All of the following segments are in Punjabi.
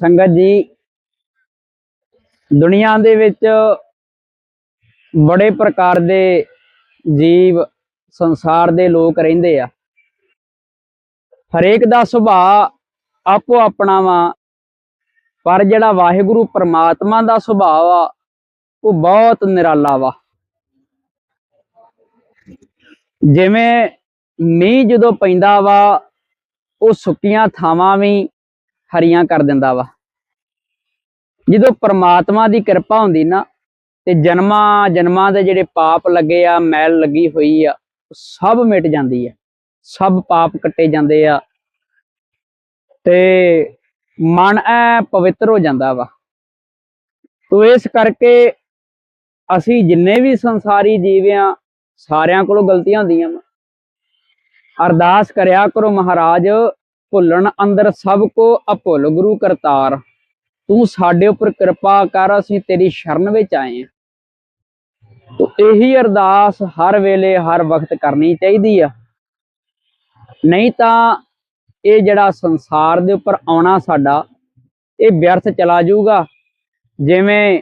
ਸੰਗਤ ਜੀ, ਦੁਨੀਆ ਦੇ ਵਿੱਚ ਬੜੇ ਪ੍ਰਕਾਰ ਦੇ ਜੀਵ ਸੰਸਾਰ ਦੇ ਲੋਕ ਰਹਿੰਦੇ ਆ। ਹਰੇਕ ਦਾ ਸੁਭਾਅ ਆਪੋ ਆਪਣਾ ਵਾ, ਪਰ ਜਿਹੜਾ ਵਾਹਿਗੁਰੂ ਪ੍ਰਮਾਤਮਾ ਦਾ ਸੁਭਾਅ ਆ, ਉਹ ਬਹੁਤ ਨਿਰਾਲਾ ਵਾ। ਜਿਵੇਂ ਮੀਂਹ ਜਦੋਂ ਪੈਂਦਾ ਵਾ, ਉਹ ਸੁੱਕੀਆਂ ਥਾਵਾਂ ਵੀ ਹਰੀਆਂ ਕਰ ਦਿੰਦਾ ਵਾ। ਜਦੋਂ ਪ੍ਰਮਾਤਮਾ ਦੀ ਕਿਰਪਾ ਹੁੰਦੀ ਨਾ, ਤੇ ਜਨਮਾਂ ਜਨਮਾਂ ਦੇ ਜਿਹੜੇ ਪਾਪ ਲੱਗੇ ਆ, ਮੈਲ ਲੱਗੀ ਹੋਈ ਆ, ਉਹ ਸਭ ਮਿਟ ਜਾਂਦੀ ਆ, ਸਭ ਪਾਪ ਕੱਟੇ ਜਾਂਦੇ ਆ। ਤੇ ਮਨ ਐ ਪਵਿੱਤਰ ਹੋ ਜਾਂਦਾ ਵਾ। ਤੋ ਇਸ ਕਰਕੇ ਅਸੀਂ ਜਿੰਨੇ ਵੀ ਸੰਸਾਰੀ ਜੀਵ ਆ, ਸਾਰਿਆਂ ਕੋਲੋਂ ਗਲਤੀਆਂ ਹੁੰਦੀਆਂ ਵਾ। ਅਰਦਾਸ ਕਰਿਆ ਕਰੋ ਮਹਾਰਾਜ ਭੁੱਲਣ ਅੰਦਰ ਸਭ ਕੋ ਅਭੁੱਲ ਗੁਰੂ ਕਰਤਾਰ। ਤੂੰ ਸਾਡੇ ਉੱਪਰ ਕਿਰਪਾ ਕਰ, ਅਸੀਂ ਤੇਰੀ ਸ਼ਰਨ ਵਿੱਚ ਆਏ ਹਾਂ। ਤੋ ਇਹੀ ਅਰਦਾਸ ਹਰ ਵੇਲੇ, ਹਰ ਵਕਤ ਕਰਨੀ ਚਾਹੀਦੀ ਆ। ਨਹੀਂ ਤਾਂ ਇਹ ਜਿਹੜਾ ਸੰਸਾਰ ਦੇ ਉੱਪਰ ਆਉਣਾ ਸਾਡਾ, ਇਹ ਵਿਅਰਥ ਚਲਾ ਜਾਊਗਾ। ਜਿਵੇਂ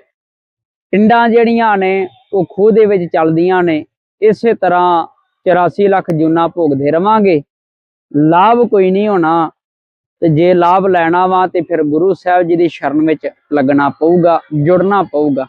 ਟਿੰਡਾਂ ਜਿਹੜੀਆਂ ਨੇ, ਉਹ ਖੂਹ ਦੇ ਵਿੱਚ ਚੱਲਦੀਆਂ ਨੇ, ਇਸੇ ਤਰ੍ਹਾਂ 84 ਲੱਖ ਜੂਨਾ ਭੋਗਦੇ ਰਵਾਂਗੇ। ਲਾਭ ਕੋਈ ਨਹੀਂ ਹੋਣਾ। ਤੇ ਜੇ ਲਾਭ ਲੈਣਾ ਵਾ ਤੇ ਫਿਰ ਗੁਰੂ ਸਾਹਿਬ ਜੀ ਦੀ ਸ਼ਰਨ ਵਿੱਚ ਲੱਗਣਾ ਪਊਗਾ, ਜੁੜਨਾ ਪਊਗਾ।